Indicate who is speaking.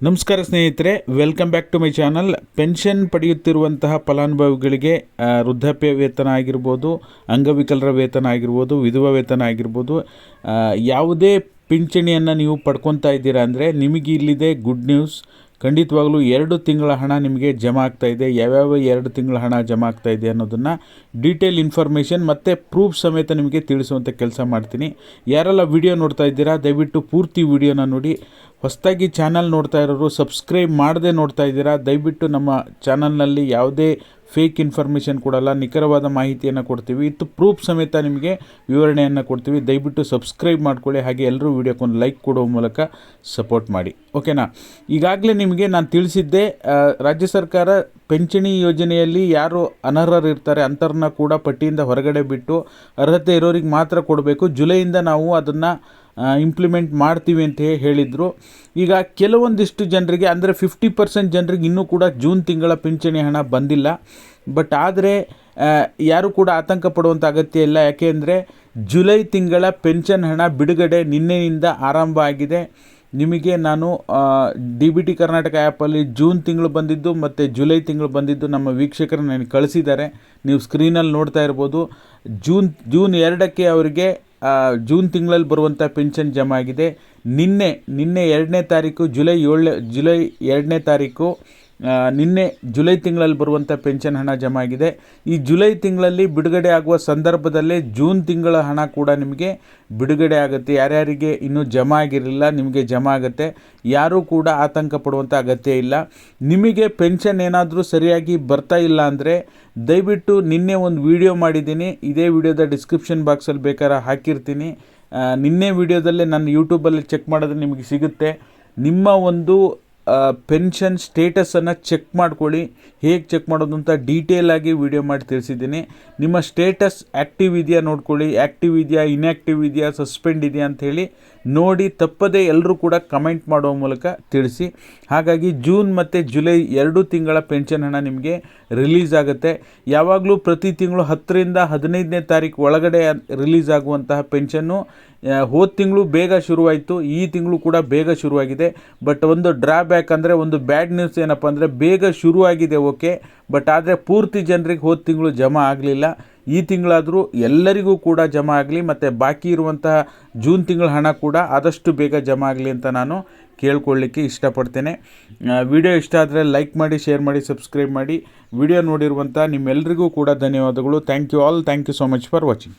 Speaker 1: ನಮಸ್ಕಾರ ಸ್ನೇಹಿತರೆ welcome back to my channel pension ಪಡೆಯುತ್ತಿರುವಂತಹ ಫಲಾನುಭವಿಗಳಿಗೆ ವೃದ್ಧಾಪ್ಯ ವೇತನ ಆಗಿರ್ಬೋದು, ಅಂಗವಿಕಲರ ವೇತನ ಆಗಿರ್ಬೋದು, ವಿಧವಾ ವೇತನ ಆಗಿರ್ಬೋದು ಯಾವುದೇ ಪಿಂಚಣಿಯನ್ನು ನೀವು ಪಡ್ಕೊತಾ ಇದ್ದೀರಾ ಅಂದರೆ ನಿಮಗೆ ಇಲ್ಲಿದೆ ಗುಡ್ ನ್ಯೂಸ್ ಖಂಡಿತವಾಗ್ಲೂ ಎರಡು ತಿಂಗಳ ಹಣ ನಿಮಗೆ ಜಮಾ ಆಗ್ತಾ ಇದೆ. ಯಾವ್ಯಾವ ಎರಡು ತಿಂಗಳ ಹಣ ಜಮಾ ಆಗ್ತಾ ಇದೆ ಅನ್ನೋದನ್ನು ಡೀಟೇಲ್ ಇನ್ಫಾರ್ಮೇಷನ್ ಮತ್ತು ಪ್ರೂಫ್ ಸಮೇತ ನಿಮಗೆ ತಿಳಿಸುವಂಥ ಕೆಲಸ ಮಾಡ್ತೀನಿ. ಯಾರೆಲ್ಲ ವಿಡಿಯೋ ನೋಡ್ತಾ ಇದ್ದೀರಾ, ದಯವಿಟ್ಟು ಪೂರ್ತಿ ವಿಡಿಯೋನ ನೋಡಿ. ಹೊಸದಾಗಿ ಚಾನಲ್ ನೋಡ್ತಾ ಇರೋರು, ಸಬ್ಸ್ಕ್ರೈಬ್ ಮಾಡದೆ ನೋಡ್ತಾ ಇದ್ದೀರಾ, ದಯವಿಟ್ಟು ನಮ್ಮ ಚಾನಲ್ನಲ್ಲಿ ಯಾವುದೇ ಫೇಕ್ ಇನ್ಫಾರ್ಮೇಷನ್ ಕೊಡಲ್ಲ, ನಿಖರವಾದ ಮಾಹಿತಿಯನ್ನು ಕೊಡ್ತೀವಿ. ಇತ್ತು ಪ್ರೂಫ್ ಸಮೇತ ನಿಮಗೆ ವಿವರಣೆಯನ್ನು ಕೊಡ್ತೀವಿ. ದಯವಿಟ್ಟು ಸಬ್ಸ್ಕ್ರೈಬ್ ಮಾಡ್ಕೊಳ್ಳಿ, ಹಾಗೆ ಎಲ್ಲರೂ ವಿಡಿಯೋಕ್ಕೊಂದು ಲೈಕ್ ಕೊಡೋ ಮೂಲಕ ಸಪೋರ್ಟ್ ಮಾಡಿ. ಓಕೆನಾ ಈಗಾಗಲೇ ನಿಮಗೆ ನಾನು ತಿಳಿಸಿದ್ದೆ ರಾಜ್ಯ ಸರ್ಕಾರ ಪಿಂಚಣಿ ಯೋಜನೆಯಲ್ಲಿ ಯಾರು ಅನರ್ಹರು ಇರ್ತಾರೆ ಅಂಥವ್ರನ್ನ ಕೂಡ ಪಟ್ಟಿಯಿಂದ ಹೊರಗಡೆ ಬಿಟ್ಟು ಅರ್ಹತೆ ಇರೋರಿಗೆ ಮಾತ್ರ ಕೊಡಬೇಕು. ಜುಲೈಯಿಂದ ನಾವು ಅದನ್ನು ಇಂಪ್ಲಿಮೆಂಟ್ ಮಾಡ್ತೀವಿ ಅಂತ ಹೇಳಿದರು. ಈಗ ಕೆಲವೊಂದಿಷ್ಟು ಜನರಿಗೆ, ಅಂದರೆ ಫಿಫ್ಟಿ ಪರ್ಸೆಂಟ್ ಜನರಿಗೆ ಇನ್ನೂ ಕೂಡ ಜೂನ್ ತಿಂಗಳ ಪಿಂಚಣಿ ಹಣ ಬಂದಿಲ್ಲ. ಬಟ್ ಆದರೆ ಯಾರು ಕೂಡ ಆತಂಕ ಪಡುವಂಥ ಅಗತ್ಯ ಇಲ್ಲ. ಯಾಕೆಂದರೆ ಜುಲೈ ತಿಂಗಳ ಪೆನ್ಷನ್ ಹಣ ಬಿಡುಗಡೆ ನಿನ್ನೆಯಿಂದ ಆರಂಭ ಆಗಿದೆ. ನಿಮಗೆ ನಾನು ಡಿ ಬಿ ಟಿ ಕರ್ನಾಟಕ ಆ್ಯಪಲ್ಲಿ ಜೂನ್ ತಿಂಗಳು ಬಂದಿದ್ದು ಮತ್ತು ಜುಲೈ ತಿಂಗಳು ಬಂದಿದ್ದು ನಮ್ಮ ವೀಕ್ಷಕರು ನನಗೆ ಕಳಿಸಿದ್ದಾರೆ. ನೀವು ಸ್ಕ್ರೀನಲ್ಲಿ ನೋಡ್ತಾ ಇರ್ಬೋದು. ಜೂನ್ ಜೂನ್ ಎರಡಕ್ಕೆ ಅವರಿಗೆ ಜೂನ್ ತಿಂಗಳಲ್ಲಿ ಬರುವಂಥ ಪೆನ್ಷನ್ ಜಮಾ ಆಗಿದೆ. ನಿನ್ನೆ ನಿನ್ನೆ ಎರಡನೇ ತಾರೀಕು, ಜುಲೈ ಏಳನೇ ಜುಲೈ ಎರಡನೇ ತಾರೀಕು ನಿನ್ನೆ ಜುಲೈ ತಿಂಗಳಲ್ಲಿ ಬರುವಂಥ ಪೆನ್ಷನ್ ಹಣ ಜಮಾ ಆಗಿದೆ. ಈ ಜುಲೈ ತಿಂಗಳಲ್ಲಿ ಬಿಡುಗಡೆ ಆಗುವ ಸಂದರ್ಭದಲ್ಲೇ ಜೂನ್ ತಿಂಗಳ ಹಣ ಕೂಡ ನಿಮಗೆ ಬಿಡುಗಡೆ ಆಗುತ್ತೆ. ಯಾರ್ಯಾರಿಗೆ ಇನ್ನೂ ಜಮಾ ಆಗಿರಲಿಲ್ಲ, ನಿಮಗೆ ಜಮಾ ಆಗುತ್ತೆ. ಯಾರೂ ಕೂಡ ಆತಂಕ ಪಡುವಂಥ ಅಗತ್ಯ ಇಲ್ಲ. ನಿಮಗೆ ಪೆನ್ಷನ್ ಏನಾದರೂ ಸರಿಯಾಗಿ ಬರ್ತಾ ಇಲ್ಲ ಅಂದರೆ ದಯವಿಟ್ಟು ನಿನ್ನೆ ಒಂದು ವಿಡಿಯೋ ಮಾಡಿದ್ದೀನಿ. ಇದೇ ವಿಡಿಯೋದ ಡಿಸ್ಕ್ರಿಪ್ಷನ್ ಬಾಕ್ಸಲ್ಲಿ ಬೇಕಾದ್ರೆ ಹಾಕಿರ್ತೀನಿ. ನಿನ್ನೆ ವಿಡಿಯೋದಲ್ಲೇ ನನ್ನ ಯೂಟ್ಯೂಬಲ್ಲಿ ಚೆಕ್ ಮಾಡಿದ್ರೆ ನಿಮಗೆ ಸಿಗುತ್ತೆ. ನಿಮ್ಮ ಒಂದು ಪೆನ್ಷನ್ ಸ್ಟೇಟಸನ್ನು ಚೆಕ್ ಮಾಡ್ಕೊಳ್ಳಿ. ಹೇಗೆ ಚೆಕ್ ಮಾಡೋದು ಅಂತ ಡೀಟೇಲಾಗಿ ವಿಡಿಯೋ ಮಾಡಿ ತಿಳಿಸಿದ್ದೀನಿ. ನಿಮ್ಮ ಸ್ಟೇಟಸ್ ಆ್ಯಕ್ಟಿವ್ ಇದೆಯಾ ನೋಡ್ಕೊಳ್ಳಿ. ಆ್ಯಕ್ಟಿವ್ ಇದೆಯಾ ಇನ್ಆ್ಯಕ್ಟಿವ್ ಇದೆಯಾ, ಸಸ್ಪೆಂಡ್ ಇದೆಯಾ ಅಂಥೇಳಿ ನೋಡಿ, ತಪ್ಪದೇ ಎಲ್ಲರೂ ಕೂಡ ಕಮೆಂಟ್ ಮಾಡುವ ಮೂಲಕ ತಿಳಿಸಿ. ಹಾಗಾಗಿ ಜೂನ್ ಮತ್ತು ಜುಲೈ ಎರಡು ತಿಂಗಳ ಪೆನ್ಷನ್ ಹಣ ನಿಮಗೆ ರಿಲೀಸ್ ಆಗುತ್ತೆ. ಯಾವಾಗಲೂ ಪ್ರತಿ ತಿಂಗಳು ಹತ್ತರಿಂದ ಹದಿನೈದನೇ ತಾರೀಕು ಒಳಗಡೆ ರಿಲೀಸ್ ಆಗುವಂತಹ ಪೆನ್ಷನ್ನು ಹೋದ ತಿಂಗಳು ಬೇಗ ಶುರುವಾಯಿತು, ಈ ತಿಂಗಳು ಕೂಡ ಬೇಗ ಶುರುವಾಗಿದೆ. ಬಟ್ ಒಂದು ಡ್ರಾಬ್ಯಾಕ್ ಅಂದರೆ ಒಂದು ಬ್ಯಾಡ್ ನ್ಯೂಸ್ ಏನಪ್ಪ ಅಂದರೆ ಬೇಗ ಶುರುವಾಗಿದೆ, ಓಕೆ. ಬಟ್ ಆದರೆ ಪೂರ್ತಿ ಜನರಿಗೆ ಹೋದ ತಿಂಗಳು ಜಮಾ ಆಗಲಿಲ್ಲ. ಈ ತಿಂಗಳಾದರೂ ಎಲ್ಲರಿಗೂ ಕೂಡ ಜಮಾ ಆಗಲಿ, ಮತ್ತು ಬಾಕಿ ಇರುವಂತಹ ಜೂನ್ ತಿಂಗಳ ಹಣ ಕೂಡ ಆದಷ್ಟು ಬೇಗ ಜಮಾ ಆಗಲಿ ಅಂತ ನಾನು ಕೇಳ್ಕೊಳ್ಳಿಕ್ಕೆ ಇಷ್ಟಪಡ್ತೇನೆ. ವಿಡಿಯೋ ಇಷ್ಟ ಆದರೆ ಲೈಕ್ ಮಾಡಿ, ಶೇರ್ ಮಾಡಿ, ಸಬ್ಸ್ಕ್ರೈಬ್ ಮಾಡಿ. ವಿಡಿಯೋ ನೋಡಿರುವಂಥ ನಿಮ್ಮೆಲ್ಲರಿಗೂ ಕೂಡ ಧನ್ಯವಾದಗಳು. Thank you all. Thank you so much for watching.